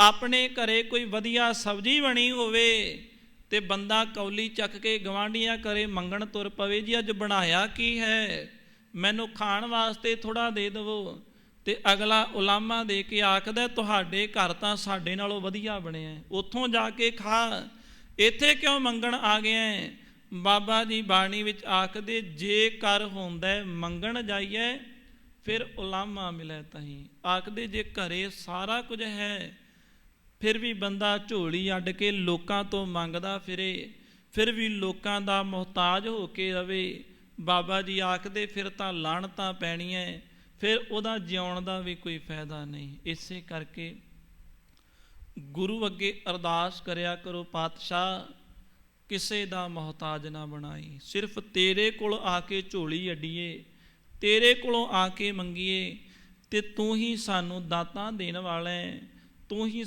ਆਪਣੇ ਘਰੇ ਕੋਈ ਵਧੀਆ ਸਬਜ਼ੀ ਬਣੀ ਹੋਵੇ ਤੇ ਬੰਦਾ ਕੌਲੀ ਚੱਕ ਕੇ ਗਵਾਂਢੀਆਂ ਕਰੇ ਮੰਗਣ ਤੁਰ ਪਵੇ, ਜੀ, ਅੱਜ ਬਣਾਇਆ ਕੀ ਹੈ? ਮੈਨੂੰ ਖਾਣ ਵਾਸਤੇ ਥੋੜਾ ਦੇ ਦੇਵੋ। ਤੇ ਅਗਲਾ ਉਲਾਮਾ ਦੇ ਕੇ ਆਖਦਾ, ਤੁਹਾਡੇ ਘਰ ਤਾਂ ਸਾਡੇ ਨਾਲੋਂ ਵਧੀਆ ਬਣਿਆ ਉੱਥੋਂ ਜਾ ਕੇ ਖਾ। ਇੱਥੇ ਕਿਉਂ ਮੰਗਣ ਆ ਗਿਆ ਬਾਬਾ ਜੀ ਬਾਣੀ ਵਿੱਚ ਆਖਦੇ, ਜੇ ਕਰ ਹੁੰਦਾ ਮੰਗਣ ਜਾਈਏ ਫਿਰ ਉਲਾਮਾ ਮਿਲੇ ਤਹੀਂ। ਆਖਦੇ, ਜੇ ਘਰੇ ਸਾਰਾ ਕੁਝ ਹੈ ਫਿਰ ਵੀ ਬੰਦਾ ਝੋਲੀ ਅੱਡ ਕੇ ਲੋਕਾਂ ਤੋਂ ਮੰਗਦਾ ਫਿਰੇ, ਫਿਰ ਵੀ ਲੋਕਾਂ ਦਾ ਮੁਹਤਾਜ ਹੋ ਕੇ ਰਵੇ। ਬਾਬਾ ਜੀ ਆਖਦੇ, ਫਿਰ ਤਾਂ ਲਾਣਤਾਂ ਪੈਣੀਆਂ ਫਿਰ ਉਹਦਾ ਜਿਉਣ ਦਾ ਵੀ ਕੋਈ ਫਾਇਦਾ ਨਹੀਂ। ਇਸੇ ਕਰਕੇ ਗੁਰੂ ਅੱਗੇ ਅਰਦਾਸ ਕਰਿਆ ਕਰੋ, ਪਾਤਸ਼ਾਹ, ਕਿਸੇ ਦਾ ਮੁਹਤਾਜ ਨਾ ਬਣਾਈ। ਸਿਰਫ ਤੇਰੇ ਕੋਲ ਆ ਕੇ ਝੋਲੀ ਅੱਡੀਏ, ਤੇਰੇ ਕੋਲੋਂ ਆ ਕੇ ਮੰਗੀਏ, ਤੇ ਤੂੰ ਹੀ ਸਾਨੂੰ ਦਾਤਾਂ ਦੇਣ ਵਾਲਾ ਹੈ ਤੂੰ ਹੀ